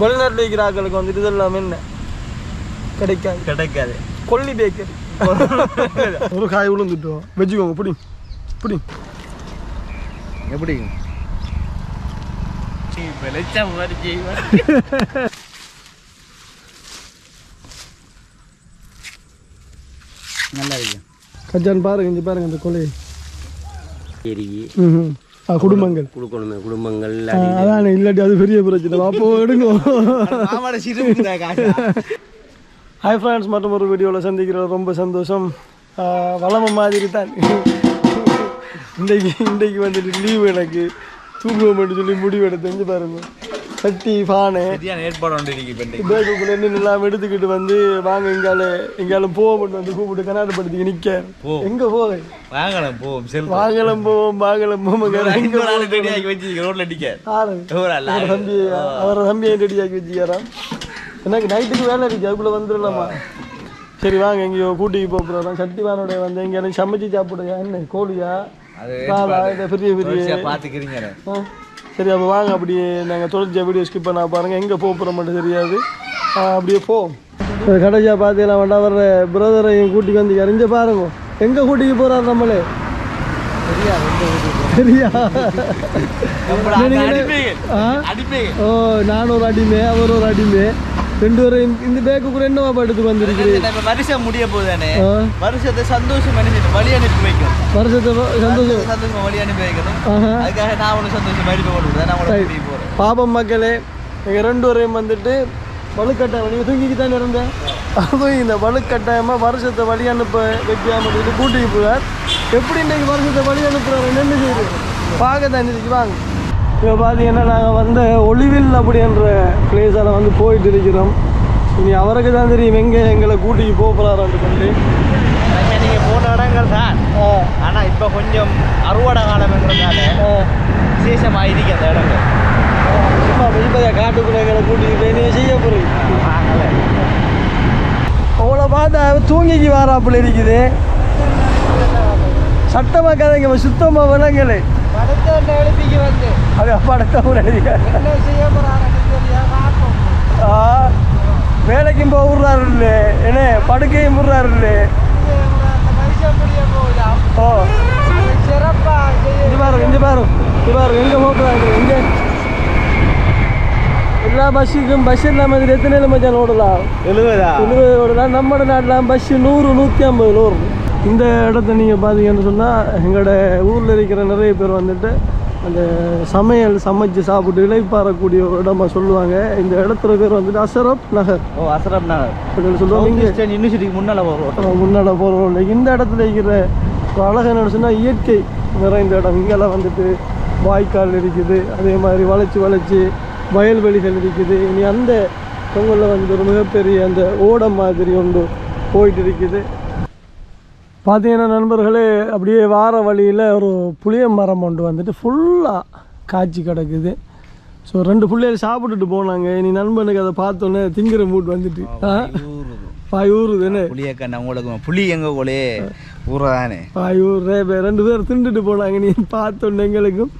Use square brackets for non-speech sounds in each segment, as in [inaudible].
வெளிநாட்டில் இருக்கிற ஆட்களுக்கு வந்துட்டு இதெல்லாம் என்ன? கிடைக்காது. கிடைக்காது. கொல்லி பேக்கரி [laughs] ஒரு காய் விழுந்துட்டோம் வச்சுக்கோங்க பிடி. பிடி. எப்படி? நல்லா இருக்கு. கஜான் பாருங்க இங்கே பாருங்க இந்த கொலை சரி ம் குடும்பங்கள். கொடுக்கணுமே குடும்பங்கள் அதானே இல்லாட்டி அது பெரிய பிரச்சனை. அப்போ எடுங்க. ஹாய் ஃப்ரெண்ட்ஸ் மற்றும் ஒரு வீடியோவில் சந்திக்கிறது ரொம்ப சந்தோஷம். வளம மாதிரி தான் இன்றைக்கு இன்றைக்கு வந்துட்டு லீவு எனக்கு. தூங்குவோம்னு சொல்லி முடிவு எடுத்து பாருங்க. சட்டி பானை. ஏற்பாடு எல்லாம் எடுத்துக்கிட்டு வந்து வாங்க எங்கால எங்காலும் போவோம்னு வந்து கூப்பிட்டு கனாடப்படுத்தி நிற்க போ. எங்க போக வாங்கலாம் போவோம் செல் வாங்கலம் போவோம் வாங்கலம் போவோம் வச்சு ரோட்ல அடிக்க தம்பி அவரை தம்பியை ரெடியாக்கி வச்சுக்கிறான். எனக்கு நைட்டுக்கு வேலை இருக்கு அதுக்குள்ள வந்துடலாமா? சரி வாங்க எங்கேயோ கூட்டிக்கு போக போகிறோம் சட்டிவானோட வந்து எங்கேயாலும் சமைச்சு சாப்பிடுயா என்ன கோழியா? பெரிய பெரிய ஆ. சரி அப்போ வாங்க அப்படியே நாங்கள் தொடர்ச்சியாக வீடியோ ஸ்கிப் பண்ண பாருங்கள் எங்கே போக போகிற மட்டும் தெரியாது. ஆ, அப்படியே போ. கடைசியாக பார்த்தீங்கன்னா வேண்டாம் வர்ற பிரதரையும் கூட்டிக்கு வந்து இறஞ்ச பாருங்க. எங்கே கூட்டிக்கு போகிறார் நம்மளே? சரியா ஓ நான் ஒரு அடிமை அவர் ஒரு அடிமை. ரெண்டு பேரும் இந்த பேக்குக்குள்ள என்னவா படுத்து வந்திருக்கிறீங்க வருஷம் முடிய போகுதானே ஆ. வருஷத்தை சந்தோஷம் அனுப்பிட்டு வழி அனுப்பி வைக்கும் வருஷத்தை சந்தோஷம் சந்தோஷமா வழி அனுப்பி வைக்கணும். அதுக்காக நான் ஒன்று சந்தோஷம் அனுப்பி போட்டு நான் பாபம் மக்களே எங்கள் ரெண்டு வரையும் வந்துட்டு வலுக்கட்டாயம் நீங்கள் தூங்கிக்கு தானே இருந்தேன் அதுவும் இந்த வலுக்கட்டாயமாக வருஷத்தை வழி அனுப்ப வைக்காம கூட்டிட்டு போவார் எப்படி இன்னைக்கு வருஷத்தை வழி அனுப்புகிறார் என்ன செய்யுது பார்க்க தான் வாங்க. இப்போ பார்த்தீங்கன்னா நாங்கள் வந்து ஒளிவில் அப்படின்ற பிளேஸால் வந்து போயிட்டு இருக்கிறோம். இனி அவருக்கு தான் தெரியும் எங்கே எங்களை கூட்டிக்கு போகிறாரான்னு சொல்லி. நீங்க போன இடங்கள் தான். ஆ. ஆனா இப்ப கொஞ்சம் அறுவடை காலம்ன்றதால விசேஷமாக இருக்கு அந்த இடங்கள். சும்மா இப்போ காட்டுக்குள்ளே எங்களை கூட்டிட்டு போய் நீ செய்ய போகிறீங்க அவளை பார்த்தா தூங்கிக்கு வாராப்புல இருக்குது. சட்டமாக கதைங்க சுத்தமாக விளங்கலை. படுத்த எழுப்பிக்கு வந்து. அது படத்தை ஆ வேலைக்கும் போக விட்றாரு என்ன படுக்கையும் விட்றாரு ஓ. இங்கே பாரு இங்கே பாரு. இங்கே பாரு எங்கே போக்குறாங்க எங்கே எல்லா பஸ்ஸுக்கும் பஸ் இல்லாமல் இது எத்தனை மச்சான் ஓடலாம்? எழுவதா எழுபது ஓடலாம். நம்ம நாட்டில் பஸ்ஸு நூறு நூற்றி ஐம்பது ஓடும் இந்த இடத்த நீங்கள் பார்த்தீங்கன்னு சொன்னால் எங்களோட ஊரில் இருக்கிற நிறைய பேர் வந்துட்டு அந்த சமையல் சமைச்சு சாப்பிட்டு இளைப்பாறக்கூடிய ஒரு இடமா சொல்லுவாங்க. இந்த இடத்துல பேர் வந்துட்டு அசரப் நகர். ஓ அசரப் நகர். அப்படின்னு சொல்லுவாங்க. யூனிவர்சிட்டிக்கு முன்னால வரும் முன்னால் போகிறோம் இந்த இடத்துல இருக்கிற ஒரு அழகு என்னன்னு சொன்னால் இயற்கை நிறைந்த இடம். இங்கெல்லாம் வந்துட்டு வாய்க்கால் இருக்குது. அதே மாதிரி வளைச்சி வளைச்சி வயல்வெளிகள் இருக்குது. இனி அந்த பொங்கலில் வந்து ஒரு மிகப்பெரிய அந்த ஓடம் மாதிரி ஒன்று போயிட்டு இருக்குது. பார்த்தீங்கன்னா நண்பர்களே அப்படியே வார வழியில் ஒரு புளிய மரம் ஒன்று வந்துட்டு ஃபுல்லாக காய்ச்சி கிடக்குது. ஸோ ரெண்டு பிள்ளைகள் சாப்பிட்டுட்டு போனாங்க. இனி நண்பனுக்கு அதை பார்த்தோன்னே திங்கிற மூட் வந்துட்டு. பாய் ஊறுதுன்னு புளியக்கண்ணா உங்களுக்கு புளி எங்க கோலே ஊறதானே பாய் ஊர்றே ரெண்டு பேர் திண்டுட்டு போனாங்க. நீ பார்த்தோன்னே எங்களுக்கும்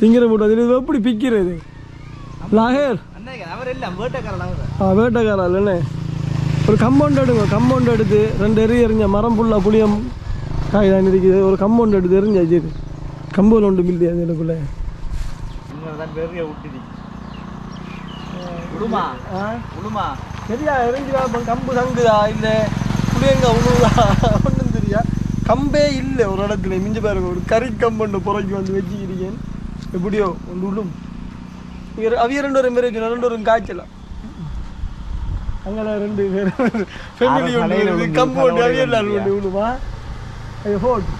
திங்கிற மூட் வந்துட்டு. இது எப்படி பிக்கிறது? லாகேர். வேட்டக்காரன் அவர் ஆ வேட்டைக்காரா இல்லைண்ணே ஒரு கம்பவுண்ட் எடுங்க கம்பவுண்ட் எடுத்து ரெண்டு எரி எறிஞ்ச மரம் ஃபுல்லாக புளியம் காய் தான் இருக்குது. ஒரு கம்பவுண்ட் எடுத்து எரிஞ்சாச்சு கம்பவுண்ட் ஒன்று விட்டுதி உடுமா உடுமா சரியா எரிஞ்சுதா? கம்பு சங்குதா இல்லை புளியங்க உழுவுதா ஒன்றும் தெரியா. கம்பே இல்லை ஒரு இடத்துல. மிஞ்சி பாருங்க ஒரு கறி கம்பவுண்டு புறக்கி வந்து வச்சுக்கிறீங்க எப்படியோ ஒன்று உள்ளும் அவிய ரெண்டு ஒரு மாரி ரெண்டு ஒரு காய்ச்சலாம். அங்கே ரெண்டு பேர் ஃபேமிலி ஒன்று விழுந்து, கம்பவுண்டு அவியல் ஒன்று விழுமா ஐயோ ஹோட்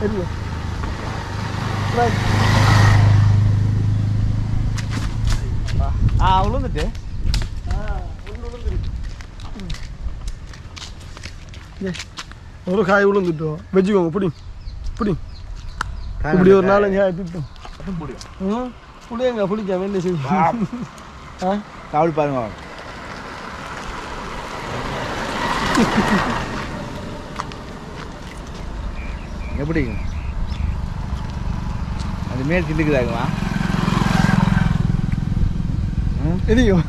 தெரியும் ஆ விழுந்துட்டு ஒரு காய் விழுந்துட்டோம் வச்சுக்கோங்க பிடி பிடி. இப்படி ஒரு நாலஞ்சு காய். பிடிக்கும் ம் புளியங்க பிடிக்காம என்ன செய்யும் ஆ. காவல் பாருங்க [laughs] எப்படி? அது மேல் கிண்டுக்குதாகுமா ம்? எதையும்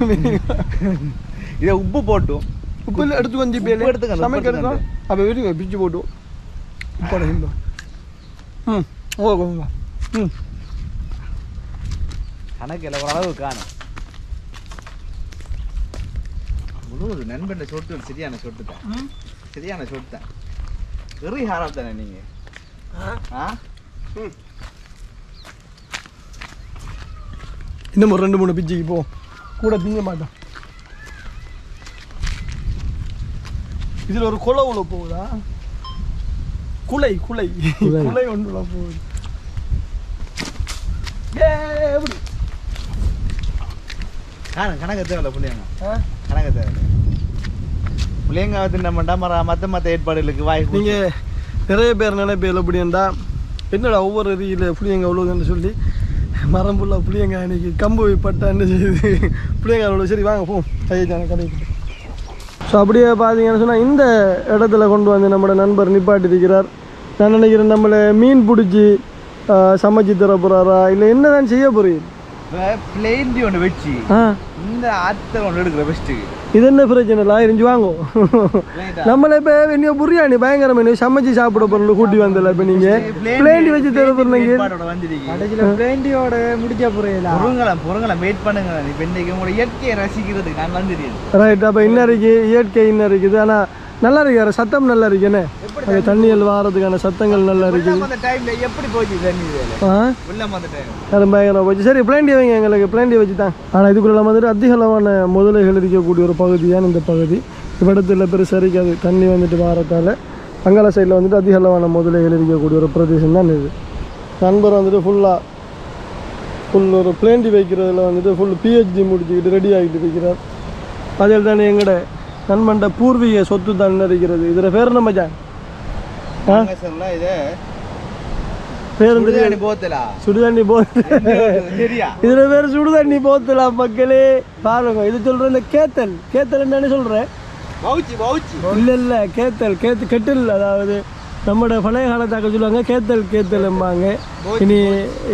இதை உப்பு போட்டும். உப்பு எடுத்து கொஞ்சம் உப்பு எடுத்துக்கங்க, உப்பு சமைக்க எடுத்துக்கங்க. அப்போ விடுங்க பிச்சு போட்டு உப்போட ம் ஓ ம். கணக்கில் ஓரளவு காணும். முழுவதும் நண்பன் சொட்டு சரியான சொட்டு தான் சரியான சொட்டு தான் வெறி ஹாரம் தானே நீங்க? ஆ? இன்னும் ஒரு ரெண்டு மூணு பிச்சுக்கு போ. கூட திங்க மாட்டோம் இதில் ஒரு குலை உள்ள போகுதா? குலை குலை. குலை. ஒன்று போகுது. ஏ எப்படி? கணக்கு தேவையில்ல பிள்ளைங்க ஆ கணக்கு தேவையில்ல பிள்ளைங்க தின்னமாட்டா மர மற்ற மற்ற ஏற்பாடுகளுக்கு வாய் கூட்டி. நீங்கள் நிறைய பேர் நினைப்பேன் எப்படின்டா என்னடா ஒவ்வொரு அருகில் புளியங்க அவ்வளோதுன்னு சொல்லி மரம் ஃபுல்லாக புளியங்க அன்னைக்கு கம்பு பட்டா என்ன செய்யுது? புளியங்க அவ்வளோ சரி வாங்க போ கையச்சான கடைக்கு ஸோ அப்படியே பார்த்தீங்கன்னு சொன்னால் இந்த இடத்துல கொண்டு வந்து நம்மளோட நண்பர் நிப்பாட்டிருக்கிறார் நான் நினைக்கிறேன் நம்மளை மீன் பிடிச்சி சமைச்சு தர போகிறாரா இல்லை என்ன தான் செய்ய போகிறீங்க பிளேண்டி ஒன்று வச்சு இந்த ஆத்த ஒன்று எடுக்கிற பெஸ்ட்டுக்கு இது என்ன பிரச்சனை? இல்லை இருந்து வாங்கும் நம்மள இப்போ இனியோ பிரியாணி பயங்கரம் இனியோ சமைச்சு சாப்பிட பொருள் கூட்டி வந்தல இப்போ நீங்கள் பிளேண்டி வச்சு தர பொருள் ஏற்பாடோட வந்திருக்கீங்க. கடைசியில் பிளேண்டியோட முடிக்க போறீங்களா பொருங்கலாம் பொருங்கலாம் வெயிட் பண்ணுங்க இப்போ இன்னைக்கு உங்களோட இயற்கையை ரசிக்கிறதுக்கு நான் ரைட் அப்போ இன்னும் இருக்கு இயற்கை இன்னும் இருக்குது ஆனால் நல்லா இருக்கு சத்தம் நல்லா இருக்குண்ணே அது தண்ணிகள் வாரதுக்கான சத்தங்கள் நல்லா இருக்குது அந்த எப்படி போச்சு தண்ணி அந்த பயங்கரம் போச்சு. சரி பிளேண்டி வைங்க எங்களுக்கு. பிளேண்டி வச்சு தான் ஆனால் இதுக்குள்ள வந்துட்டு அதிக அளவான முதலைகள் இருக்கக்கூடிய ஒரு பகுதி தான் இந்த பகுதி. இவ்விடத்தில் பெருசாக இருக்காது. தண்ணி வந்துட்டு வாரத்தால் அங்காள சைடில் வந்துட்டு அதிக அளவான முதலைகள் இருக்கக்கூடிய ஒரு பிரதேசம் தான் இது. நண்பர் வந்துட்டு ஃபுல்லாக ஃபுல் ஒரு பிளேண்டி வைக்கிறதுல வந்துட்டு ஃபுல் பிஹெச்டி முடிச்சுக்கிட்டு ரெடி ஆகிட்டு இருக்கிறார். அதில் தானே எங்கட நண்பன்ட பூர்வீக சொத்து தான் இருக்கிறது இதில் பேர் என்ன மச்சான்? நாங்க சொல்லலாம் இதை? பேர் சுடுதண்ணி போத்தலா? இதுல பேர் சுடுதண்ணி போத்தலாம் மக்களே. பாருங்க இது சொல்ற இந்த கேத்தல். கேத்தல் என்னன்னு சொல்றேன் இல்ல இல்ல கேத்தல். கேத்து கெட்டில். அதாவது நம்மட பழைய காலத்தாக்க சொல்லுவாங்க கேத்தல் கேத்தல் எம்பாங்க. இனி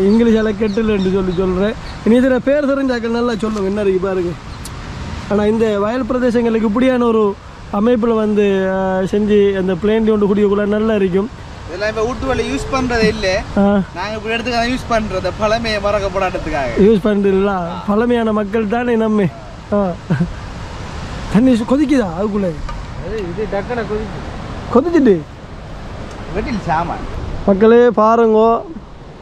இங்கிலீஷால கெட்டில் என்று சொல்லி சொல்றேன் இனி இதில் பேர் தெரிஞ்சாக்கள் நல்லா சொல்லுங்க என்ன இருக்கு பாருங்க. ஆனா இந்த வயல் பிரதேசங்களுக்கு இப்படியான ஒரு அமைப்பில் வந்து செஞ்சு அந்த பிளேண்டி ஒன்று குடிக்கக்குள்ள நல்லா இருக்கும். இதெல்லாம் இப்போ வீட்டு வேலை யூஸ் பண்றது இல்ல. ஆஹ் நாங்க இப்படி எடுத்துக்க யூஸ் பண்றது பழமையை மறக்கப்படாததுக்காக. யூஸ் பண்ணுறீங்களா பழமையான மக்கள் தானே நம்ம. தண்ணி கொதிக்குதா அதுக்குள்ளே? இது டக்கனை கொதிச்சு கொதிச்சுட்டு? வெட்டில் சாமான். மக்களே பாருங்கோ.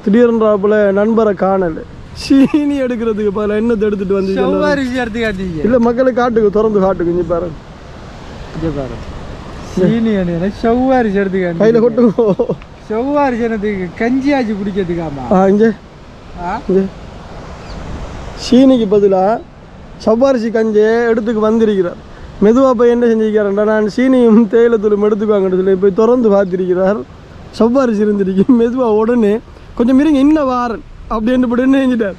திடீர்ன்றாப்புல நண்பரை காணல. சீனி எடுக்கிறதுக்கு பதில் என்னத்தை எடுத்துட்டு வந்து செவ்வாரிசி எடுத்து காட்டீங்க. இல்லை மக்களை காட்டுக்கு திறந்து காட்டுக்கு பாரு இங்கே பாரு சீனி என்ன காட்டி கையில் கொட்டுங்கோ செவ்வாரிசி எனக்கு கஞ்சி ஆச்சு குடிக்கிறதுக்காமா? ஆ இங்கே. இங்கே. சீனிக்கு பதிலாக சவ்வாரிசி கஞ்சே எடுத்துக்கு வந்திருக்கிறார். மெதுவாக போய் என்ன செஞ்சிருக்காருண்டா நான் சீனியும் தேயிலத்தூளும் எடுத்துக்குவாங்கன்னு சொல்லி போய் திறந்து பார்த்திருக்கிறார் சவ்வாரிசி இருந்திருக்கு மெதுவாக உடனே கொஞ்சம் இருங்க இன்னும் வாரன். அப்படின்னு போட்டு என்ன செஞ்சிட்டார்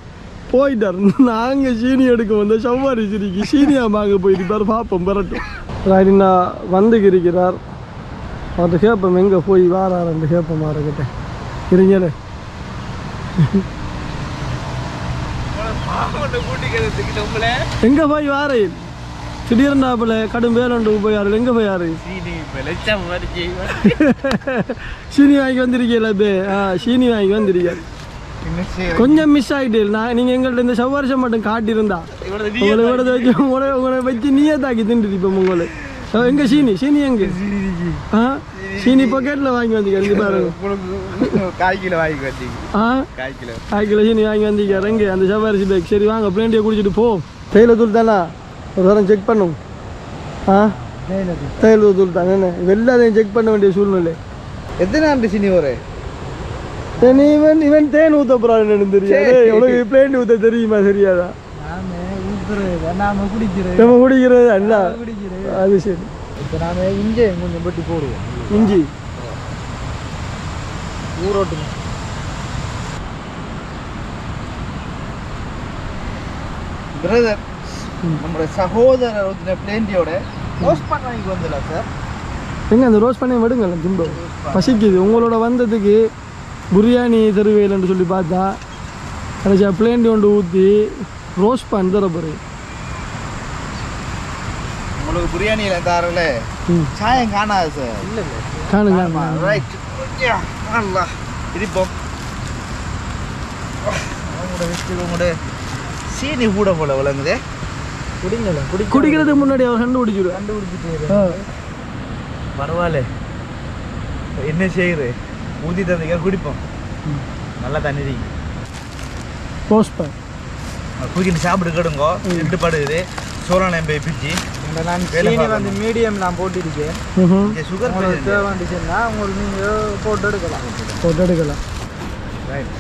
போயிட்டார். நாங்கள் சீனி எடுக்க வந்த சவ்வாரிசி இருக்கு சீனியா வாங்க போயிருப்பார் பார்ப்போம் பெறட்டும் ராடினா வந்துக்கு இருக்கிறார் அவர்கிட்ட கேட்போம் எங்கே போய் வாராருன்னு கேட்போம் அவர்கிட்ட. இருங்களே எங்க போய் வாரு? திடீர்னாப்புல கடும் வேலண்டுக்கு போய் யாரு எங்க போய் யாரு [laughs] சீனி வாங்கி வந்திருக்கீங்களா பே ஆ சீனி வாங்கி செய்ய கொஞ்சம் மிஸ் ஆயிட்டு நான் நீங்க எங்கள்ட்ட இந்த செவ்வாரிசம் மட்டும் காட்டியிருந்தா. உங்களை விட வச்சு உங்களை உங்களை வச்சு நீயே தாக்கி தின்றுட்டு இப்போ உங்களை. எங்க சீனி? சீனி எங்க? ஆ சீனி பாக்கெட்ல வாங்கி வந்தீங்க பாருங்க. [laughs] கால் கிலோ வாங்கி வந்தீங்க ஆ கால் கிலோ. கால் கிலோ சீனி வாங்கி வந்தீங்க எங்க? அந்த செவ்வாரிசி பேக் சரி வாங்க பிளேண்டியை குடிச்சிட்டு போ. தேயிலை தூள் தானா ஒரு தரம் செக் பண்ணும். ஆ தேயிலை தூள். தானே. என்ன? எல்லாத்தையும் செக் பண்ண வேண்டிய சூழ்நிலை. எத்தனை ஆண்டு சீனி ஒரு இவன் இவன் தேன் ஊத்த போறான்னு தெரியாது. உனக்கு பிளேண்ட் ஊத்த தெரியுமா தெரியாதா நாம குடிக்கிறது. நம்ம குடிக்கிறது அல்ல அது சரி. இப்போ நாம இங்கே கொஞ்சம் பட்டி போடுவோம். இஞ்சி. ஊரோட்டுங்க பிரதர் நம்முடைய சகோதரர் ஒருத்தர் பிளேண்டியோட போஸ்ட் பண்ண வந்துடலாம் சார் எங்க அந்த ரோஸ் பண்ணி விடுங்க திம்போ பசிக்குது. உங்களோட வந்ததுக்கு பிரியாணி தருவேலன்னு சொல்லி பார்த்தா கடைசியாக பிளேண்டி ஒன்று ஊற்றி ரோஸ் பண்ணி தர போகிறேன் உங்களுக்கு பிரியாணியில தாரல ம் சாயம் காணாது சார் இல்ல காணுங்க ரைட் இருப்போம் உங்களோட சீனி கூட போல விளங்குதே குடிங்கல குடி குடிக்கிறதுக்கு முன்னாடி அவர் கண்டுபிடிச்சிடுவேன் கண்டுபிடிச்சிட்டு பரவாயில்ல என்ன செய்யுது ஊதி தந்தீங்க குடிப்போம். நல்லா தண்ணி இருக்கு. போஸ்ட் குடிக்கிட்டு சாப்பிட்டு கெடுங்கோ. ரெண்டு படுகுது சோழனை போய் பிச்சு. நான். வந்து மீடியம் நான் போட்டிருக்கேன் இங்கே சுகர் தேவைண்டுச்சுன்னா உங்களுக்கு நீங்கள் போட்டு எடுக்கலாம். போட்டு எடுக்கலாம். ரைட்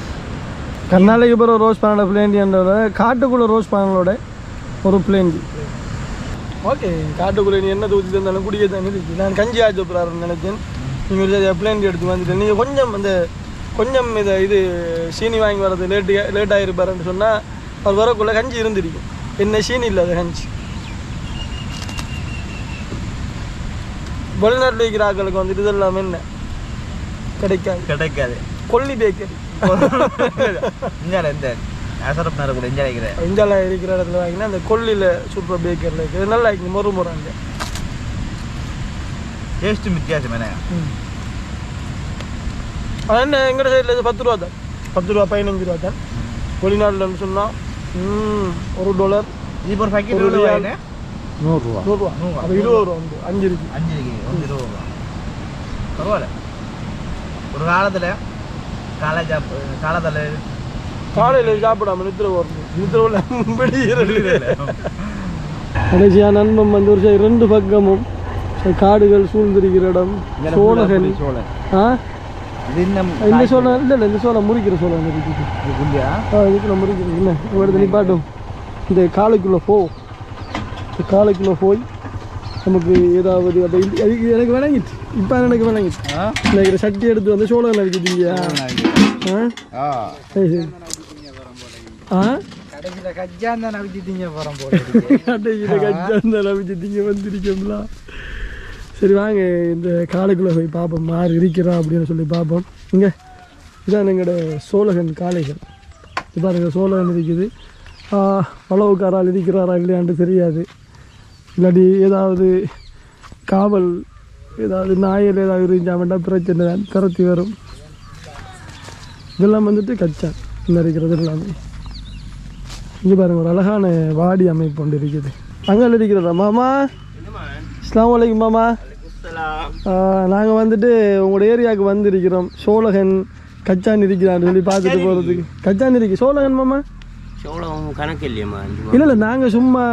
கர்நாடக பிறகு ரோஸ் பேனோட பிளேண்டியன்றோட காட்டுக்குள்ளே ரோஸ் பேனலோட ஒரு பிளேண்டி ஓகே காட்டுக்குள்ளே நீ என்ன தூத்தி தந்தாலும் குடிக்க தான் நான் கஞ்சி ஆச்சு நினைச்சேன். நீங்கள் பிளேண்டி எடுத்து வந்துட்டேன். நீங்கள் கொஞ்சம் அந்த கொஞ்சம் இதை இது சீனி வாங்கி வர்றது லேட்டு லேட் ஆகிருப்பாருன்னு சொன்னால் அவர் வரக்குள்ளே கஞ்சி இருந்திருக்கும். என்ன சீனி இல்லாத கஞ்சி. வெளிநாட்டில் இருக்கிற ஆட்களுக்கு வந்துட்டு இதெல்லாம் என்ன? கிடைக்காது. கிடைக்காது. கொல்லி பேக்கரி இந்த அசரப் நேரம் கூட இருக்கிற இடத்துல வாங்கினா அந்த கொல்லியில் சுற்றுற பேக்கரில் இருக்குது. நல்லா இருக்கு மொறு மொறு அங்கே டேஸ்ட்டும் வித்தியாசம் என்ன? என்ன எங்கள் சைடில் இது பத்து ரூபா தான் பத்து ரூபா பதினஞ்சு ரூபா தான் வெளிநாட்டில்னு சொன்னால் ஒரு டாலர் இது ஒரு பாக்கெட். வாங்கினேன் நூறுரூவா. நூறுரூவா. அப்போ இருபது ரூபா வந்து அஞ்சு இருக்கு. அஞ்சு இருக்கு ஒன்று இருபது ரூபா. பரவாயில்ல. ஒரு காலத்தில் காலேஜ் காலத்தில் காலையில் சாப்பிடாம நித்திர வரணும் நித்திரவில் [laughs] வெளியேறது கடைசியாக நண்பன் வந்து ஒரு சைடு ரெண்டு பக்கமும் காடுகள் சூழ்ந்திருக்கிற இடம். சோழகன் ஆ? இந்த சோளம் இல்லை இல்லை இந்த சோளம் முறிக்கிற சோளம் இருக்குது ஆ இதுக்குள்ள முறிக்கிறது என்ன? இவ்வளோ நிப்பாட்டும். இந்த காலைக்குள்ளே போ. இந்த காலைக்குள்ளே போய் நமக்கு ஏதாவது அப்போ எனக்கு விளங்கிட்டு. இப்போ எனக்கு விளங்கிட்டு. நினைக்கிற சட்டி எடுத்து வந்து சோளம் நவிக்கிட்டீங்க ஆ? ஆ. சரி சரி. ஆ? கடைசியில் கஜ்ஜான் தான் நவிச்சிட்டீங்க போகிறோம் போல அட்டைக்கிட்ட கஜ்ஜாந்த நவிச்சிட்டீங்க வந்திருக்கோம்ல. சரி வாங்க இந்த காலைக்குள்ளே போய் பார்ப்போம். மாறு இருக்கிறா அப்படின்னு சொல்லி பார்ப்போம். இங்கே இதான் எங்களோட சோழகன் காளைகள். இது பாருங்க சோழகன் இருக்குது. அளவுக்காரால் இருக்கிறாரா இல்லையான்னு தெரியாது. இல்லாட்டி ஏதாவது காவல் ஏதாவது நாயில் ஏதாவது இருந்தால் பிரச்சனை தான் துரத்தி வரும். இதெல்லாம் வந்துட்டு கச்சா இந்த இருக்கிறது எல்லாமே. இங்கே பாருங்கள் ஒரு அழகான வாடி அமைப்பு ஒன்று இருக்குது. அங்கே இருக்கிறதா மாமா? அஸ்லாம் வலைக்கும் மாமா. நாங்கள் வந்துட்டு உங்களோட ஏரியாவுக்கு வந்திருக்கிறோம். சோழகன் கச்சான் இருக்கிறான்னு சொல்லி பார்த்துட்டு போகிறதுக்கு கச்சான் இருக்கு. சோழகன் மாமா? சோளம் கணக்கு இல்லையம்மா இல்லை இல்லை நாங்கள் சும்மா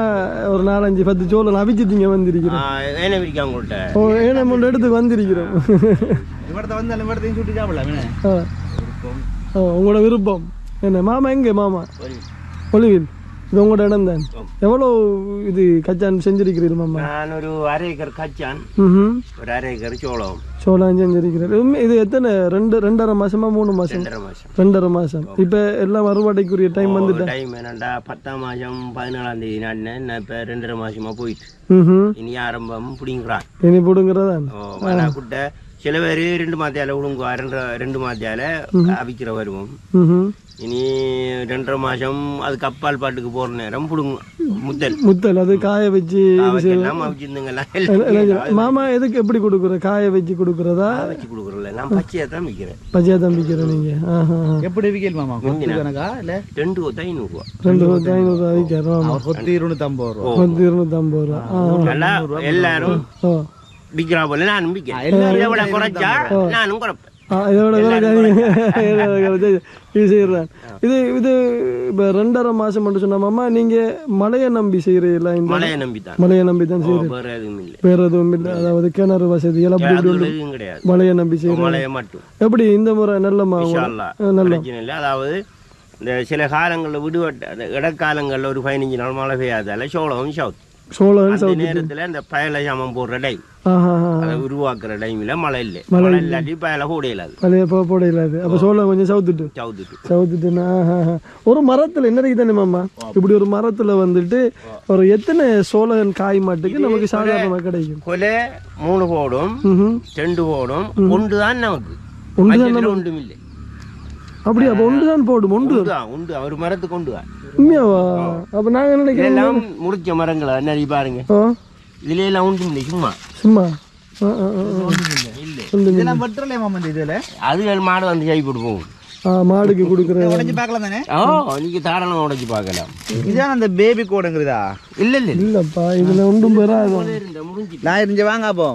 ஒரு நாலஞ்சு பத்து சோழன் அவிச்சிட்டு இங்கே வந்திருக்கிறோம். என்ன பிரிக்கா உங்கள்கிட்ட ஓ ஏன்னா மூணு இடத்துக்கு வந்திருக்கிறோம். உங்களோட விருப்பம். என்ன மாமா எங்கே மாமா? ஒளிவில். இது உங்களோட இடம் தான். எவ்வளோ இது கச்சான் செஞ்சிருக்கிறீர்கள் மாமா? நான் ஒரு அரை ஏக்கர் கச்சான் ஒரு அரை ஏக்கர் சோளம். சோளம் செஞ்சிருக்கிறார். உண்மை- இது எத்தனை? ரெண்டு ரெண்டரை மாசமா மூணு மாசம்? ரெண்டரை மாசம். ரெண்டரை மாசம். இப்போ எல்லாம் அறுவடைக்குரிய டைம் வந்துட்டேன் டைம் என்னண்டா? பத்தாம் மாசம் பதினாலாம் தேதி நான் இப்போ ரெண்டரை மாசமா போயிட்டு. இனி ஆரம்பம் பிடிங்கிறான். இனி போடுங்கிறதா? ஓ வனா குட்டை சில பேர் ரெண்டு மாத்தியால விடுங்க ரெண்டு ரெண்டு மாத்தியால அவிக்கிற வருவோம். இனி ரெண்டரை மாசம் அதுக்கு அப்பால் பாட்டுக்கு போற நேரம் பிடுங்க முத்தல். முத்தல் அது காய வச்சு எல்லாம் செஞ்சு- மாமா எதுக்கு எப்படி கொடுக்குற? காய வச்சு கொடுக்குறதா? வச்சு கொடுக்குறல நான் பச்சையாக தான் விற்கிறேன். பச்சையா தம்பிக்கிற நீங்க. ஆஹா எப்படி விக்கல் மாமா? கொத்து கணக்கா இல்லை? ரெண்டு கொத்தா ஐநூறுரூவா ரெண்டு நூற்றி ஐநூறு விற்கிறோம் கொத்து ரூபா. பத்து இருநூத்தம்பது ரூபா. ஆ நல்லா எல்லாரும் ஓ விற்கிறா போல நானும் விற்கிறேன். இதை விட குறைச்சா நானும் குறைப்பேன். இதோட இது இது இது இப்போ ரெண்டரை மாதம் மட்டும் சொன்னாமாம்மா நீங்கள் மழையை நம்பி இந்த நம்பித்தான் மழையை நம்பி தான் செய்கிறீங்க வேற எதுவும் இல்லை வேற எதுவும் இல்லை அதாவது கிணறு வசதி எல்லாம் கிடையாது மழையை நம்பி செய்கிறோம் மழையை மட்டும் எப்படி இந்த முறை அல்லாஹ். நல்ல அதாவது இந்த சில காலங்களில் விடுவட்ட அந்த இடக்காலங்களில் ஒரு பதினஞ்சு நாள் மழை பெய்யாதால சோளம் சவுத் சோழன் அந்த நேரத்தில் இந்த பயல சாமம் போடுற அதை உருவாக்குற டைமில் மழை இல்லை. மழை இல்லாட்டி பயல இல்லாது பழைய போட இல்லாது அப்போ சோளம் கொஞ்சம் சவுத்துட்டு. சவுத்துட்டு. சவுத்துட்டுனா ஆஹா. ஒரு மரத்தில் என்ன தானே மாமா? இப்படி ஒரு மரத்தில் வந்துட்டு ஒரு எத்தனை சோழன் காய் மாட்டுக்கு நமக்கு சாதாரணமாக கிடைக்கும்? கொலை மூணு போடும். ரெண்டு போடும். ஒன்று தான் நமக்கு. ஒன்று தான் ஒன்றும் இல்லை. அப்படி அப்போ ஒன்று தான் போடும் ஒன்று. தான் உண்டு மரத்துக்கு கொண்டு வா உண்மையாவா? அப்போ நாங்கள் நினைக்கிறோம்? இதெல்லாம் முடிச்ச மரங்களா? நிறைய பாருங்க. இதுல எல்லாம் ஒன்றும் இல்லை சும்மா. சும்மா? இதெல்லாம் வெட்டுறலே மாமா இந்த இதுல? அது மாடு வந்து போகும் ஆ மாடுக்கு கொடுக்குற உடைஞ்சு பார்க்கலாம் தானே? ஓ நீங்க தாராளம் உடைச்சு பார்க்கலாம். இதான் அந்த பேபி கோடுங்கிறதா? இல்ல இல்ல இல்ல. இல்லப்பா இதுல ஒன்றும் பெறாது. இந்த முடிஞ்சு நான் இருந்துச்சு வாங்க அப்போ.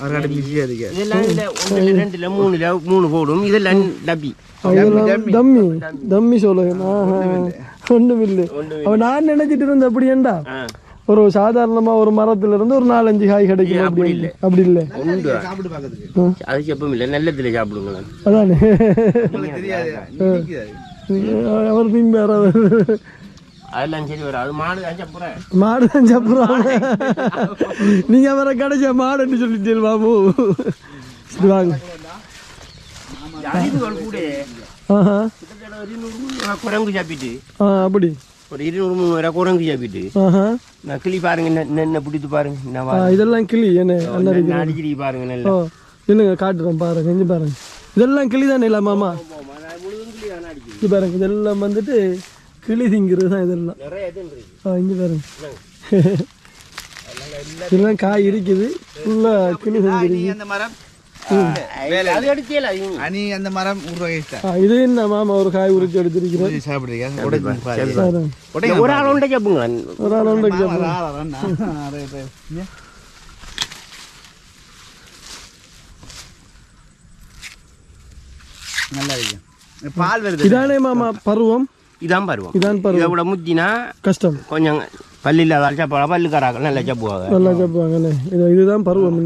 அவர்கிட்ட பிஸியாக இருக்கு இதெல்லாம் இல்ல ஒன்றுல ரெண்டுல மூணுல மூணு போடும். இதெல்லாம் டப்பி சொல்லுங்க ஒன்றும் இல்லை அவ நான் நினைச்சிட்டு இருந்தேன் அப்படி ஏண்டா. ஒரு சாதாரணமா ஒரு மரத்துல இருந்து ஒரு நாலஞ்சு காய் கிடைக்கும் அப்படி இல்ல. அப்படி இல்லை. சாப்பிட்டு பார்க்கறதுக்கு. அது செப்பம் இல்லை. நல்லதுல சாப்பிடுங்களேன் அதானே. அவர் பின்பார் அவர். அதெல்லாம் சரி வரும் அது மாடு தான் சாப்பிட்றேன் மாடு தான் சாப்பிடுவாங்க நீங்க அவரை கிடைச்ச மாடுன்னு சொல்லிட்டீங்க பாபு. சரி வாங்க. ஒரு இருநூறு குரங்கு சாப்பிட்டு அப்படி ஒரு இருநூறு முந்நூறு குரங்கு சாப்பிட்டு நான் கிளி பாருங்க என்ன பிடித்து பாருங்க இதெல்லாம் கிளி என்ன அடிக்கடி பாருங்க நல்லா என்னங்க காட்டுறோம் பாருங்க இங்க பாருங்க இதெல்லாம் கிளி தானே இல்ல மாமா இது பாருங்க இதெல்லாம் வந்துட்டு கிளி திங்கிறது தான் இதெல்லாம். ஆ இங்க பாருங்க இதெல்லாம் காய் இருக்குது ஃபுல்லா கிளி அந்த மரம் இது என்ன மாமா ஒரு காய் உரிச்சு எடுத்திருக்கிறேன்? சாப்பிடுறீங்க ஒரு ஆள் உண்டை சாப்பிடுங்க ஒரு ஆள் உண்டு. [laughs] நல்லா இருக்கு. பால் வருது. இதானே மாமா பருவம்? இதான் பருவம். இதான் பருவம். இதை விட முத்தினா கஷ்டம். கொஞ்சம் பல்லு இல்லாத சாப்பிடா பல்லுக்காராக்கள் நல்லா சாப்பிடுவாங்க நல்லா சாப்பிடுவாங்கண்ணே இது இதுதான் பருவம்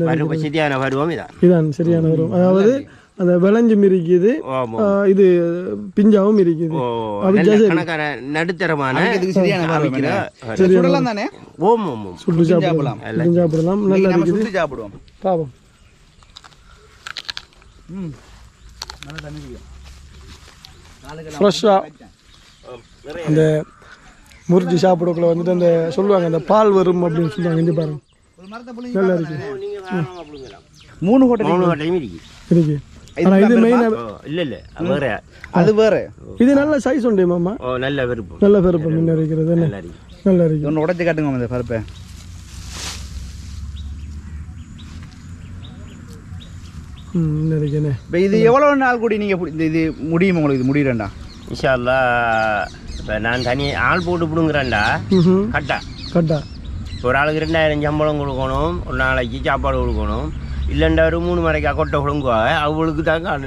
சரியான பருவம் இதான் இதான் சரியான பருவம் அதாவது அந்த விளைஞ்சும் இருக்குது இது பிஞ்சாவும் இருக்குது நடுத்தரமான சரியான பருவம் அவிக்கிற என்ன? சுடலாம் தானே ஓம் ஓம் ஓம் சுட்டு சாப்பிடலாம் சாப்பிடலாம் நல்லா இருக்குது சாப்பிடுவோம் பாவம் ஃப்ரெஷ்ஷாக அந்த முறிச்சு சாப்பிடக்குள்ள வந்துட்டு அந்த சொல்லுவாங்க அந்த பால் வரும் அப்படின்னு சொல்லுவாங்க இங்கே பாருங்க. ஒரு மரத்தை புளிஞ்சு நல்லா இருக்கு நீங்க தாராளமா அப்படிங்கலாம். மூணு ஹோட்டல் மூணு வட்டையும் இருக்கு. இருக்கு. ஆனால் இது இல்ல இல்ல வேற. அது வேற. இது நல்ல சைஸ் உண்டு மாமா. ஓ நல்ல விருப்பம் நல்ல முன்ன இருக்கிறது நல்லா இருக்கு. நல்லா இருக்கு. ஒன்று உடச்சி காட்டுங்க இந்த பருப்பை. இப்போ இது எவ்வளோ நாள் கூடி நீங்கள் இது முடியும் உங்களுக்கு? இது முடியலண்டா? இன்ஷா அல்லா இப்போ நான் தனி ஆள் போட்டு பிடுங்குறேன்டா. கட்டா. கட்டா. ஒரு ஆளுக்கு ரெண்டாயிரம் சம்பளம் கொடுக்கணும் ஒரு நாளைக்கு சாப்பாடு கொடுக்கணும். இல்லைண்டா ஒரு மூணு மணிக்கா கொட்டை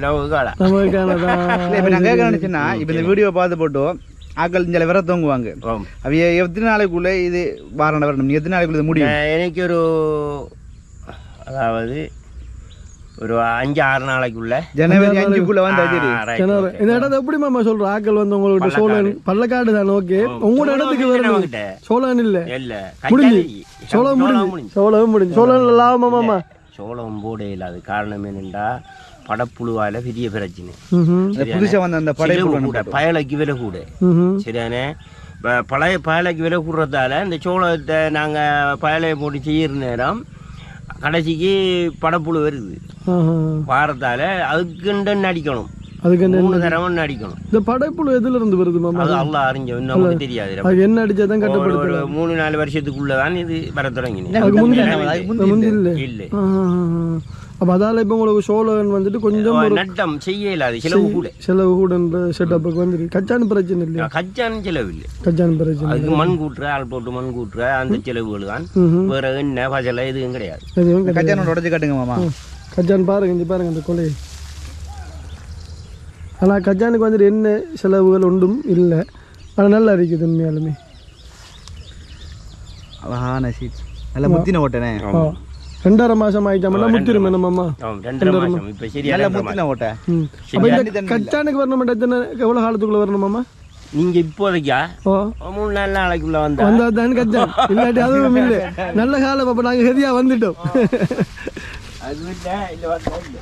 நமக்கு காடா நமக்கானதான் இப்போ நான் கேட்க நினச்சேன்னா இப்போ இந்த வீடியோ பார்த்து போட்டு ஆக்கள் இந்த விர தூங்குவாங்க. ஆம். அவைய எத்தனை நாளைக்குள்ளே இது வாரண வரணும்? எத்தனை நாளைக்குள்ள முடியும்? எனக்கு ஒரு அதாவது ஒரு அஞ்சு ஆறு நாளைக்குள்ள. ஜனவரி அஞ்சுக்குள்ளே வந்தா சரி ஆ, right, கிணறு okay. இந்த இடத்த எப்படி மாமா சொல்ற? ஆக்கள் வந்து உங்கள்கிட்ட சோழன் பள்ளக்காடு தான் ஓகே உங்களோட இடத்துக்கு சோளம் வரணும். சோழன் இல்ல. இல்ல முடிஞ்சு. சோழம் சோளம் முடிஞ்சு. சோழம் முடிஞ்சு. சோழன் லாபமா மாமா? சோளம் போட இல்லாத காரணம் என்னென்றா படப்புழுவால பெரிய பிரச்சனை. புதுசாக வந்த அந்த கூட பயலைக்கு விலை கூட. சரியானே? பழைய பயலைக்கு விலை கூடுறதால இந்த சோளத்தை நாங்கள் பயலையை போட்டு செய்யற நேரம் கடைசிக்கு படப்புழு வருது. வாரத்தால அதுக்குண்டு அடிக்கணும் அதுக்கு மூணு தடவை அடிக்கணும் இந்த படைப்புழு எதுல இருந்து வருது மாமா? அது அல்லாஹ் அறிஞ்ச நமக்கு தெரியாது அது என்ன அடிச்சாதான் மூணு நாலு வருஷத்துக்குள்ளதான் இது வர முந்தி இல்ல. அப்ப அதால இப்ப உங்களுக்கு சோழன் வந்துட்டு கொஞ்சம் ஒரு நட்டம் செய்ய இல்லாது செலவு கூட. செலவு கூட செட்டப்புக்கு வந்துருக்கு கச்சான் பிரச்சனை இல்லையா? கச்சான் செலவு இல்லை. கச்சான் பிரச்சனை அதுக்கு மண் கூட்டுற ஆள் போட்டு மண் கூட்டுற அந்த செலவுகள் தான். வேற எண்ணெய் பசலை எதுவும் கிடையாது. கச்சானோட உடச்சி காட்டுங்க மாமா. கஜான் பாருங்க இங்க பாருங்க இந்த கொலை. ஆனா கஜானுக்கு வந்துட்டு என்ன செலவுகள் ஒன்றும் இல்லை. ஆனா நல்லா இருக்குது உண்மையாலுமே. அழகான சீட் நல்ல முத்தின ஓட்டனே. ரெண்டரை மாசம் ஆயிட்டாமல்ல முத்திரும் என்னமாம்மா ஆம், ரெண்டரை மாசம் இப்ப சரியா நல்ல ரெண்டரை மாசம். முத்தின ஓட்டை ம் அப்ப இந்த கச்சானுக்கு வரணும் எத்தனை எவ்வளவு காலத்துக்குள்ள வரணுமாம்மா நீங்க இப்போதைக்கா ஓ மூணு நாலு நாளைக்குள்ள வந்தா வந்தா தான் கச்சான் இல்லாட்டி அதுவும் இல்லை நல்ல காலம் அப்ப நாங்க ஹெதியா வந்துட்டோம் அது இல்ல இல்ல வந்தா இல்ல.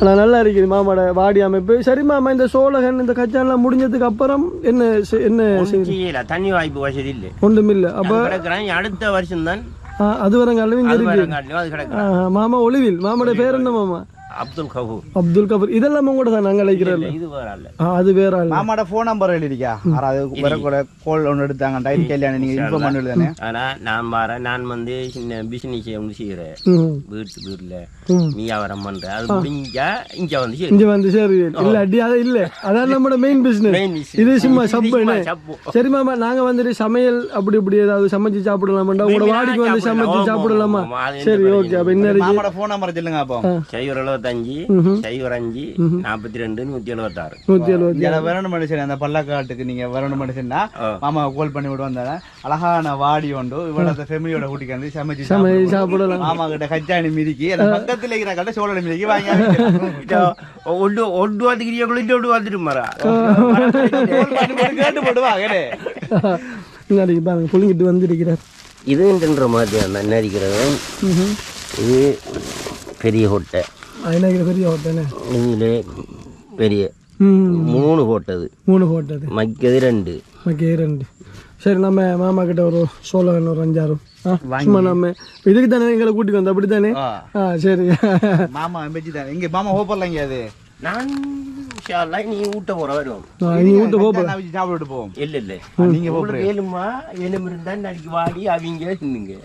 ஆனா நல்லா இருக்குது மாமாட வாடி அமைப்பு சரி மாமா இந்த சோழகன் இந்த கச்சான்லாம் முடிஞ்சதுக்கு அப்புறம் என்ன செ- என்ன தண்ணி வாய்ப்பு வசதி இல்லை ஒன்றும் இல்லை அப்ப அடுத்த வருஷம் தான் அது வரங்காலும் இங்க இருக்கு மாமா ஒளிவில் மாமாட பேர் என்ன மாமா அப்துல் கபூர் அப்துல் கபூர் இதெல்லாம் உங்களோட தான் நாங்கள் அழைக்கிறோம் இது வேற ஆள். அது வேற ஆள். மாமாட ஃபோன் நம்பர் எழுதிருக்கா யாராவது வர கூட கோல் ஒன்று எடுத்தாங்க. டைம் கல்யாணம் நீங்க இன்ஃபார்ம் பண்ணி தானே ஆனா நான் வரேன் நான் வந்து சின்ன பிசினஸ் ஒன்று செய்கிறேன் வீட்டு வீட்டில். வியாபாரம் பண்றேன் அது முடிஞ்சா இங்க வந்து சரி. இங்க வந்து சரி. இல்ல அடி அது இல்ல. அதான் நம்மளோட மெயின் business. இது சும்மா சப்பு. சரி மாமா நாங்க வந்துட்டு சமையல் அப்படி இப்படி ஏதாவது சமைச்சு சாப்பிடலாமாண்டா? உங்களோட வாடிக்கு வந்து சாப்பிடலாம். சமைச்சு சாப்பிடலாமா? சரி ஓகே அப்ப இன்னும் மாமாட ஃபோன் நம்பர் சொல்லுங்க அப்போ. எழுபத்தஞ்சு ம்ஹும். சைவர் அஞ்சு நாற்பத்தி ரெண்டு நூற்றி எழுபத்தாறு நூத்தி எழுபத்தி வரணும் மனுஷன் அந்த பள்ளக்காட்டுக்கு நீங்க வரணும் மனுஷன்னா. மாமா கால் பண்ணி விட்டு வந்தாங்க அழகான வாடி உண்டு இவட ஃபேமிலியோட கூட்டிக்கு வந்து சமைச்சு. சாப்பிடலாம் மாமா கிட்ட கச்சாணி மிதிக்கி அந்த பக்கத்துல இருக்கிற கடை சோழனை மிதிக்கி வாங்கி வைக்கிறோம். ஒன்று ஒன்று வந்துக்கிறீங்களோ இன்னொன்று வந்துட்டு போட்டு கேட்டு போடுவாங்க டே. நாளைக்கு பாருங்க புளிங்கிட்டு வந்திருக்கிறார் இது என்ற மாதிரி அந்த நரிக்கிறது ம்ஹும். இது பெரிய ஹோட்டை ஐநாயிரம் பெரிய ஹோட்டல் இதில் பெரிய. மூணு ஹோட்டது மூணு ஹோட்டல் மற்றது ரெண்டு. ஓகே ரெண்டு. சரி நம்ம மாமா கிட்ட ஒரு சோழன் ஒரு அஞ்சாறு. சும்மா நம்ம இதுக்கு தானே எங்களை கூட்டிட்டு வந்தோம் அப்படி தானே ஆ. சரி. மாமா எங்க மாமா ஹோப்பர்ல இங்க அது நான் இன்ஷா அல்லாஹ் நீ ஊட்ட வருவோம் போக சாப்பிட்டு போவோம் இல்லை இல்லை நீங்க உங்களுக்கு நாளைக்கு வாடி அவங்க தின்னுங்க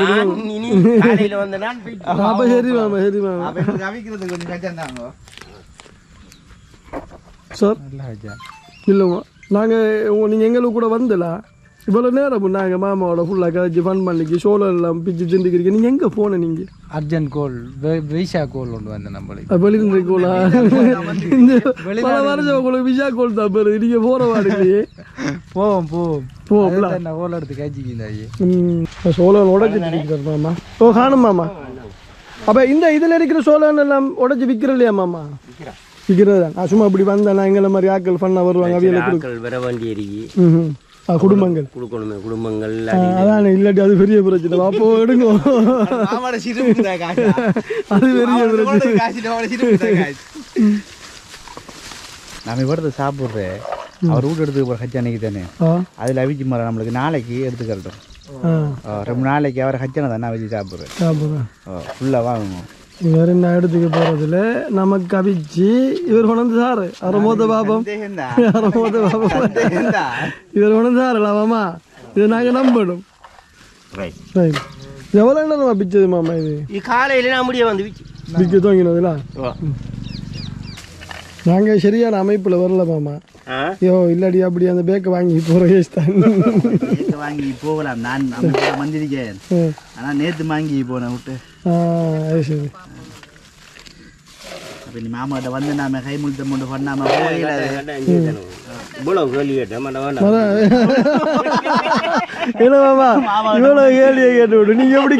நான் இனி காலையில் வந்த நான் போயிட்டு அப்ப சரி மாமா சரி மாமா அப்ப எங்களுக்கு அவிக்கிறதுக்கு கொஞ்சம் கச்சான் தாங்க சார் இல்லைம்மா நாங்கள் நீங்கள் எங்களுக்கு கூட வந்தல இவ்வளோ நேரம் நாங்கள் மாமாவோட ஃபுல்லாக கதைச்சு ஃபன் பண்ணிக்கு சோளம் எல்லாம் பிச்சு திண்டுக்கிறீங்க நீங்கள் எங்கே போன நீங்கள் அர்ஜென்ட் கோல் வைஷா கோல் ஒன்று வந்தேன் நம்மளுக்கு வெளியிருந்தீங்களா [laughs] இந்த பல வருஷம் உங்களுக்கு விஷா கோல் தான் பேர் நீங்கள் போகிற வாடகையே போவோம் போவோம். போகல நான் கோல் எடுத்து காய்ச்சிக்கிந்தாயே ம் சோளம் உடச்சி மாமா. ஓ காணும் மாமா. அப்போ இந்த இதில் இருக்கிற சோளம் எல்லாம் உடச்சி விற்கிற இல்லையா மாமா? விற்கிறது தான் நான் சும்மா இப்படி வந்தேன் நான் எங்களை மாதிரி ஆட்கள் பண்ண வருவாங்க வர வேண்டி இருக்கி குடும்பங்கள். கொடுக்கணுமே குடும்பங்கள் அதானே இல்லாட்டி அது பெரிய பிரச்சனை. அப்போ எடுங்க. அது பெரிய பிரச்சனை. நம்ம இவ்வளவு சாப்பிட்றேன் அவர் வீட்டு எடுத்து போகிற கச்சானைக்கு தானே. அதில் அவிச்சு மரம் நம்மளுக்கு நாளைக்கு எடுத்துக்கிறட்டும். ரொம்ப நாளைக்கு அவர் கச்சானை தானே அவிச்சு சாப்பிட்றேன். சாப்பிட்றேன் ஃபுல்லாக வாங்கணும். வேற என்ன எடுத்துக்க போறதுல நமக்கு அவிச்சு இவர் கொண்டு சாரு அறமோத பாபம். அறமோத பாபம். இவர் கொண்டு சாருல மாமா இதை நாங்கள் நம்பணும் ரைட் ரைட் எவ்வளோ நேரமா பிச்சது மாமா இது காலையில் நான் முடிய வந்து பிக்க தூங்கினதுல நாங்கள் சரியான அமைப்பில் வரல மாமா ஐயோ இல்லாடி அப்படி அந்த பேக்கை வாங்கி போகிற கேஸ் தான் நேத்து வாங்கி போகலாம் நான் வந்திருக்கேன். ஆனால் நேற்று வாங்கி போனேன் விட்டு ஆ சரி அப்போ நீ மாமாட்ட வந்து நாம கை முழுத்தம் கொண்டு பண்ணாம போகல இவ்வளவு கேள்வி கேட்டேன் மண்ட மாமா இவ்வளோ கேள்வியை கேட்டு விடு நீங்க எப்படி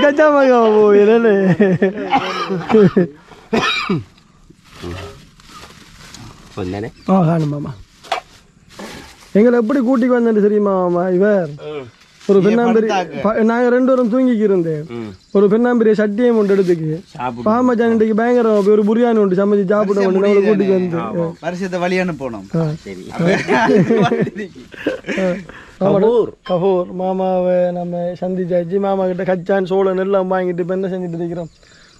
வந்தானே ஆ காணும் மாமா எங்களை எப்படி கூட்டிக்கு வந்தேன்னு தெரியுமா மாமா இவர் ஒரு பெண்ணாம்பெரி நாங்க ரெண்டு பேரும் தூங்கிக்கு இருந்தேன். ஒரு பெண்ணாம்பெரிய சட்டியை ஒன்று எடுத்துக்கு. பாமச்சான் இன்றைக்கு பயங்கரம் அப்படி ஒரு புரியாணி ஒன்று சமைச்சு சாப்பிட ஒன்று நம்மளை கூட்டிக்கு வந்து. வருஷத்தை வழி அனுப்பணும். கபூர். கபூர். மாமாவை நம்ம சந்திச்சாச்சு. மாமா கிட்ட கச்சான் சோளன் எல்லாம் வாங்கிட்டு இப்போ என்ன செஞ்சுட்டு இருக்கிறோம்?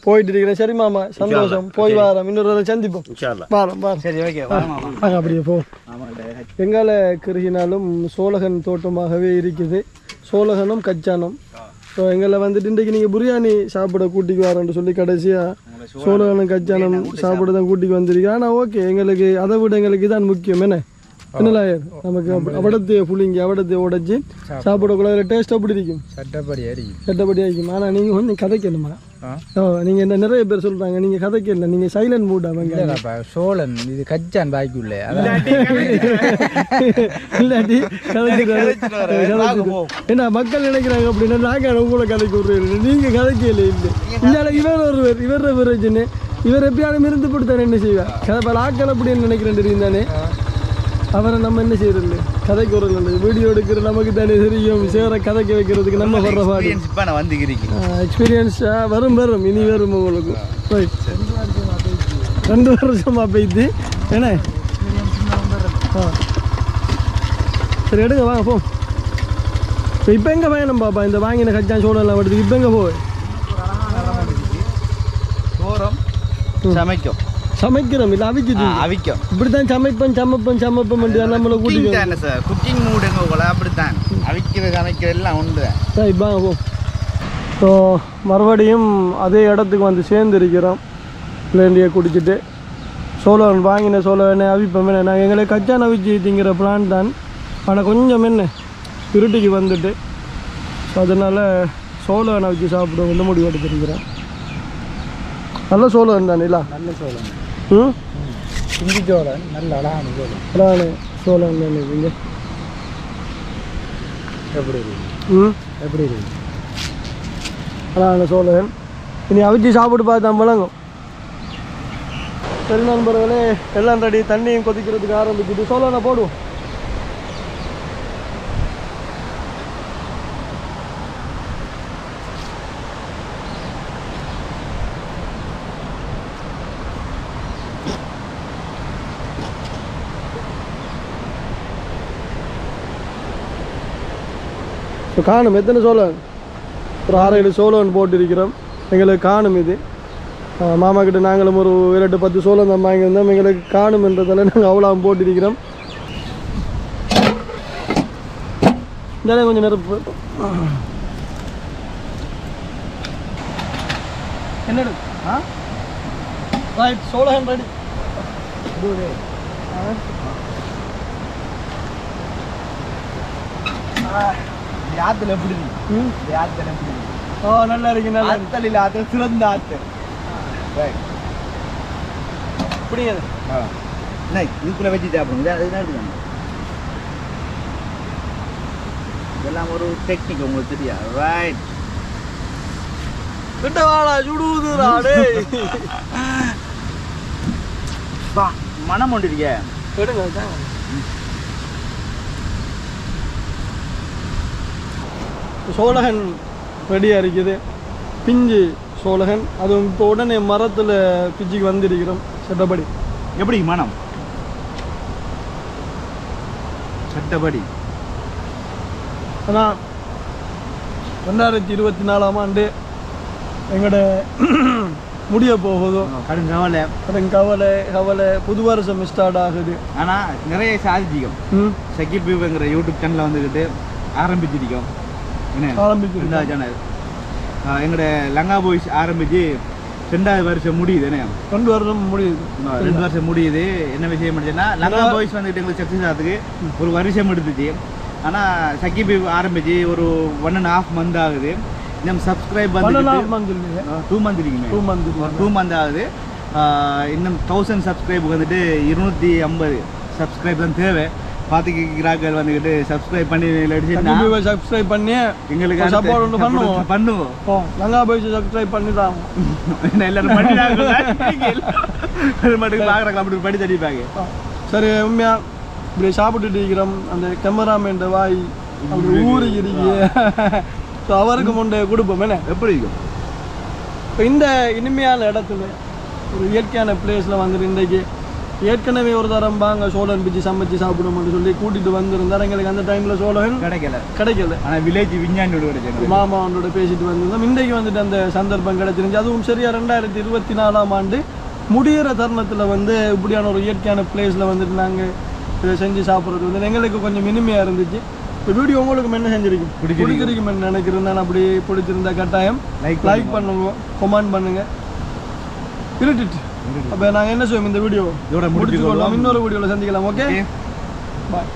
போயிட்டு இருக்கிறேன். சரி மாமா சந்தோஷம். போய் வாரம். இன்னொரு சந்திப்போம். வாரம் வாரம். சரி ஓகே வா மாமா. வாங்க அப்படியே போ எங்கால கருகினாலும் சோழகன் தோட்டமாகவே இருக்குது. சோழகனும் கச்சானும் ஸோ எங்களை வந்துட்டு இன்றைக்கு நீங்கள் பிரியாணி சாப்பிட கூட்டிக்கு வரேன்னு சொல்லி கடைசியாக சோழகனும் கச்சானும் சாப்பிட தான் கூட்டிக்கு வந்திருக்கேன் ஆனால் ஓகே எங்களுக்கு அதை விட எங்களுக்கு இதான் முக்கியம் என்ன? என்னல நமக்கு அவடத்தைய புளிங்கி அவடத்தைய உடைச்சி சாப்பிடக்குள்ள டேஸ்ட் அப்படி இருக்கும் சட்டப்படி அடிக்கும் சட்டப்படி ஆகிக்கும் ஆனால் நீங்கள் கொஞ்சம் கதைக்கணுமா? ஓ நீங்கள் என்ன நிறைய பேர் சொல்கிறாங்க நீங்கள் கதைக்கல நீங்கள் சைலண்ட் மூட் அவங்க இல்லைப்பா சோழன் இது கச்சான் பாய்க்குள்ள இல்லாட்டி. என்ன மக்கள் நினைக்கிறாங்க அப்படின்னா நாங்கள் உங்களை கதைக்கு விடுறேன் நீங்கள் கதைக்கல இல்லை இவர் ஒருவர் இவர் பிரச்சனை இவர் எப்பயாலும் இருந்து போட்டு என்ன செய்வார் கதை பல ஆக்கள் அப்படின்னு நினைக்கிறேன் தெரியும் தானே அவரை நம்ம என்ன செய்யறது? கதைக்கு ஒரு வீடியோ எடுக்கிற நமக்கு தானே தெரியும் சேர கதைக்க வைக்கிறதுக்கு நம்ம வர்ற பாடு எக்ஸ்பீரியன்ஸ் வரும் வரும் இனி வரும் உங்களுக்கு ரைட் ரெண்டு வருஷமா பெய்து என்ன ஆ சரி எடுங்க வாங்க போ இப்போ இப்போ எங்கே பயணம் பாப்பா இந்த வாங்கின கச்சான் சோளம் எல்லாம் எடுத்து இப்போ எங்கே போய் சமைக்கும் சமைக்கிறோம் இல்லை ஆ, அவிக்கும். இப்படித்தான் சமைப்பேன் சமைப்பேன் சமைப்பேன் நம்மளை குக்கிங் கூட்டிட்டு தானே சார்? குக்கிங் மூடுங்க போல அப்படித்தான். அவிக்கிற சமைக்கிற எல்லாம் உண்டு. சரி போ. ஸோ மறுபடியும் அதே இடத்துக்கு வந்து சேர்ந்துருக்கிறோம். பிளேண்டியை குடிச்சிட்டு. சோழன் வாங்கின சோழனை அவிப்போம். என்ன நாங்கள் எங்களுக்கு கச்சான் அவிச்சு திங்கிற பிளான் தான். ஆனால் கொஞ்சம் என்ன இருட்டிக்கு வந்துட்டு. அதனால் சோழன் அவிச்சு சாப்பிடுவோம் இந்த முடிவு எடுத்துருக்கிறேன் நல்ல சோழன் தானே இல்லை? நல்ல சோளம் ம்? இஞ்சி சோளம் நல்ல அழகான சோளம் அதான் சோழன் நினைப்பீங்க எப்படி இருக்கு? ம்? எப்படி இருக்கு? அதான் சோழன். இனி அவிச்சு சாப்பிட்டு பார்த்தா விளங்கும். சரி நண்பர்களே எல்லாம் ரெடி தண்ணியும் கொதிக்கிறதுக்கு ஆரம்பிக்குது. சோழனை போடுவோம். இப்போ காணும். எத்தனை சோழன்? ஒரு ஆறு ஏழு சோளம் போட்டிருக்கிறோம். எங்களுக்கு காணும் இது. ஆ, மாமா கிட்ட நாங்களும் ஒரு எட்டு பத்து சோளம் தான் வாங்கியிருந்தோம். எங்களுக்கு காணும் என்றதால நாங்கள் அவ்வளோ போட்டிருக்கிறோம். இந்தாலே கொஞ்சம் நெருப்பு. என்னடு ஆ? ரைட் சோழன் ரெடி ஆத்துல எப்படி இந்த ஆத்துல எப்படி? ஓ நல்லா இருக்கு நல்லா ஆத்தல் இல்ல ஆத்தல் சிறந்த ஆத்து. ஆ. என்ன, இதுக்குள்ள வச்சு சாப்பிடுங்க இது எடுத்துக்கோங்க. இதெல்லாம் ஒரு டெக்னிக் உங்களுக்கு தெரியா? ரைட் கிட்ட வாடா சுடுதுடா டேய். பா மனம் ஒன்று இருக்கே எடுங்க. சோழகன் ரெடியாக இருக்குது பிஞ்சு சோழகன் அதுவும் இப்போ உடனே மரத்தில் பிஞ்சுக்கு வந்திருக்கிறோம் சட்டப்படி. எப்படி மனம்? சட்டப்படி. ஆனால் ரெண்டாயிரத்தி இருபத்தி நாலாம் ஆண்டு எங்களோட முடிய போகுதோ கடும் கவலை. அதன் கவலை கவலை புது வருஷம் ஸ்டார்ட் ஆகுது. ஆனா நிறைய சாதிச்சிக்கும் ம். சகிப் வியூங்கிற யூடியூப் சேனலில் வந்துக்கிட்டு ஆரம்பிச்சிருக்கோம். சேனல் எங்களோட லங்கா பாய்ஸ் ஆரம்பிச்சு ரெண்டாவது வருஷம் முடியுது என்ன? ரெண்டு வருஷம் முடியுது. ரெண்டு வருஷம் முடியுது. என்ன விஷயம் முடிச்சுன்னா லங்கா பாய்ஸ் வந்துட்டு எங்களுக்கு சக்ஸஸ் ஆகிறதுக்கு ஒரு வருஷம் எடுத்துச்சு. ஆனால் சக்கிபி ஆரம்பிச்சு ஒரு ஒன் அண்ட் ஹாஃப் மந்த் ஆகுது. இன்னும் சப்ஸ்கிரைப் வந்து two month two month two month ஆகுது. இன்னும் தௌசண்ட் சப்ஸ்கிரைப் வந்துட்டு இருநூற்றி ஐம்பது சப்ஸ்கிரைப் தான் தேவை. பார்த்துக்கிறாக்கள் வந்துக்கிட்டு சப்ஸ்கிரைப் பண்ணி அடிச்சுன்னா சப்ஸ்கிரைப் பண்ணி எங்களுக்கு support ஒண்ணு பண்ணுவோம். பண்ணுவோம். லங்கா போய் சப்ஸ்கிரைப் பண்ணிட்டாங்க என்ன எல்லாரும் பண்ணிட்டாங்க மட்டும் பார்க்குறாங்க அப்படி படி தடிப்பாங்க. சரி உண்மையா? இப்படி சாப்பிட்டுட்டு இருக்கிறோம். அந்த கேமராமேன் வாய் அப்படி ஊறி இருக்கு. ஸோ அவருக்கு முண்டை கொடுப்போம் என்ன? எப்படி இருக்கும் இப்போ இந்த இனிமையான இடத்துல ஒரு இயற்கையான பிளேஸில் வந்துட்டு இன்றைக்கு ஏற்கனவே ஒரு தரம் வாங்க சோழன் பிச்சு சமைச்சு சாப்பிடுவோம்னு சொல்லி கூட்டிட்டு வந்திருந்தார். எங்களுக்கு அந்த டைமில் சோழன் கிடைக்கல. கிடைக்கல. ஆனா வில்லேஜ் விஞ்ஞானியோட மாமா அவனோட பேசிட்டு வந்திருந்தோம். இன்றைக்கு வந்துட்டு அந்த சந்தர்ப்பம் கிடைச்சிருந்துச்சு. அதுவும் சரியா ரெண்டாயிரத்தி இருபத்தி நாலாம் ஆண்டு முடியிற தருணத்தில் வந்து இப்படியான ஒரு இயற்கையான பிளேஸில் வந்துட்டு நாங்கள் இதை செஞ்சு சாப்பிட்றது வந்து எங்களுக்கு கொஞ்சம் இனிமையாக இருந்துச்சு. இந்த வீடியோ உங்களுக்கு என்ன செஞ்சிருக்கும் பிடிச்சிருக்கு. பிடிச்சிருக்கும் நினைக்கிறேன். நான் அப்படி பிடிச்சிருந்தா கட்டாயம். Like லைக் பண்ணுங்க. கமெண்ட் பண்ணுங்க. இருட்டுட்டு. அப்போ நாங்கள் என்ன செய்வோம் இந்த வீடியோ? இதோட முடிச்சுக்கொள்ளலாம் இன்னொரு வீடியோவில் சந்திக்கலாம் ஓகே. பாய்